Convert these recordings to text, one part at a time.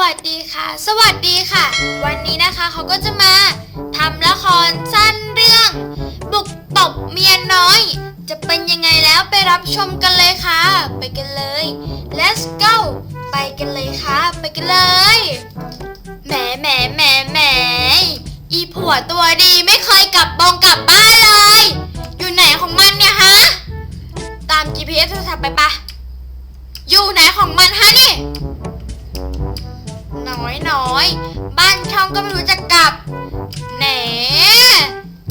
วัสดีค่ะ สวัสดีค่ะ วันนี้นะคะเขาก็จะมาทำละครสั้นเรื่อง บุกตบเมียน้อย จะเป็นยังไงแล้วไปรับชมกันเลยค่ะ ไปกันเลย let's go ไปกันเลยค่ะ ไปกันเลยแหมแหมแหมแหมอีผัวตัวดีไม่เคยกลับบองกลับบ้านเลย อยู่ไหนของมันเนี่ยฮะ ตาม GPS โทรศัพท์ไปปะอยู่ไหนของมันฮะนี่ น้อยน้อย บ้านช่องก็ไม่รู้จะกลับแหน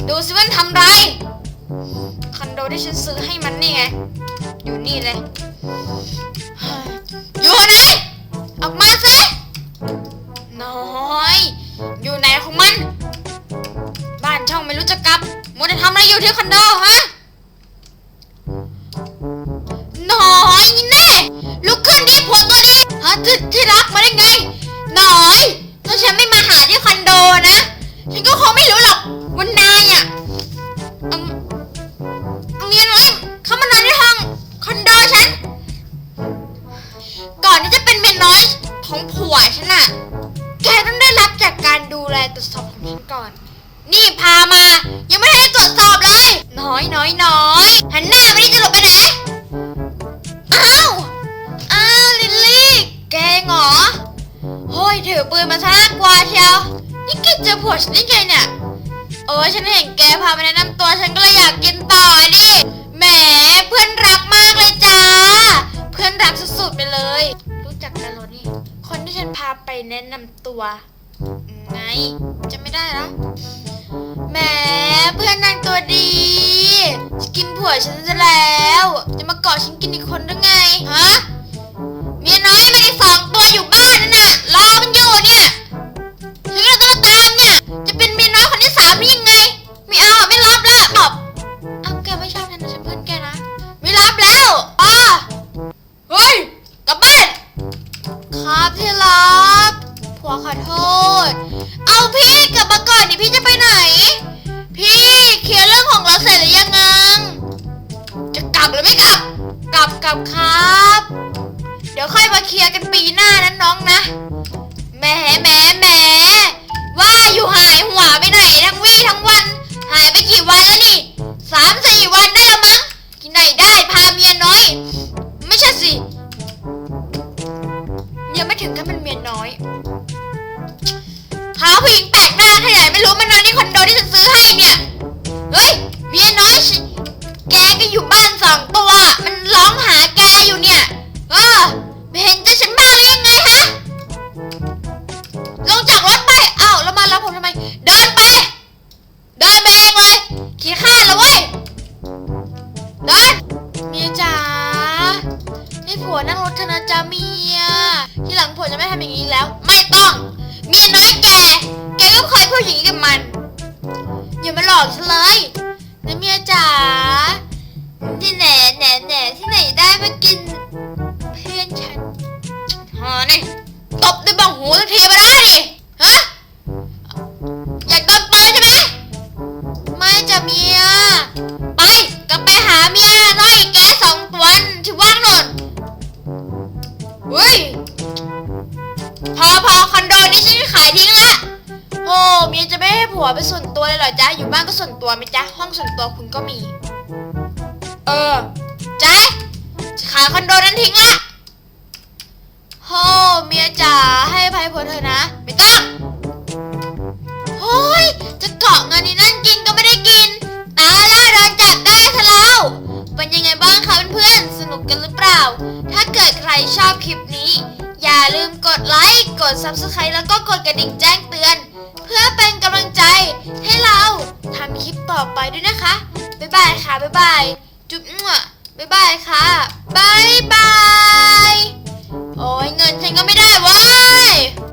ดูสิว่ามันทำไร คอนโดที่ฉันซื้อให้มันนี่ไง อยู่นี่เลย อยู่ไหน ออกมาสิน้อย อยู่ไหนของมัน บ้านช่องไม่รู้จะกลับมัวแต่ทำอะไรอยู่ที่คอนโดฮะ ก่อน นี่พามา ยังไม่ได้ตรวจสอบเลย น้อยน้อยน้อยหันหน้าไม่ได้จะหลบไปไหน อ้าว อ้าวลิลลี่ แกเหรอโฮ้ยถือปืนมาซะน่ากลัวเชียว นี่แกเจอผัวฉันได้ไงเนี่ย โอ้ยฉันเห็นแกพามาแนะนำตัวฉันก็เลยอยากกินต่อดิแหมเพื่อนรักมากเลยจ้า เพื่อนรักสุดๆไปเลย รู้จักกันเหรอนี่ คนที่ฉันพาไปแนะนำตัว ไงจะไม่ได้ละแหมเพื่อนนางตัวดีจะกินผัวฉันซะแล้ว จะมาเกาะฉันกินอีกคนได้ไงฮะ ลับหรือไม่กลับ กลับกลับครับ เดี๋ยวค่อยมาเคลียร์กันปีหน้านั้นน้องนะแหมแหมแหมว่าอยู่หายหัวไปไหนทั้งวี่ทั้งวัน หายไปกี่วันแล้วนี่สามสี่วันได้แล้วมั้งที่ไหนได้พาเมียน้อย ไม่ใช่สิยังไม่ถึงกับเป็นเมียน้อยหาผู้หญิงแปลกหน้าที่ไหนไม่รู้มานอนที่คอนโด แล้ว ไม่ต้องเมียน้อยแก แกก็เคยพูดอย่างนี้กับมัน อย่ามาหลอกฉันเลยนะเมียจ๋าที่ไหนแหนแหนที่ไหนได้มากิน ผัวเป็นส่วนตัวเลยเหรอจ๊ะ อยู่บ้านก็ส่วนตัวไหมจ๊ะ ห้องส่วนตัวคุณก็มี เออจายขายคอนโดนั้นทิ้งละโอ้เมียจ๋าให้ภัยผัวเธอนะ ไม่ต้องโอ้ยจะเกาะเงินนี่นั่นกินก็ไม่ได้กิน ตายแล้วโดนจับได้ซะแล้ว เป็นยังไงบ้างคะเพื่อนๆ สนุกกันหรือเปล่า ถ้าเกิดใครชอบคลิปนี้ อย่าลืมกดไลค์ กด Subscribe แล้วก็กดกระดิ่งแจ้งเตือน พื่อเป็นกำลังใจให้เราทำคลิปต่อไปด้วยนะคะ บ๊ายบายค่ะ บ๊ายบาย จุ๊บมั่วบ๊ายบายค่ะ บ๊ายบาย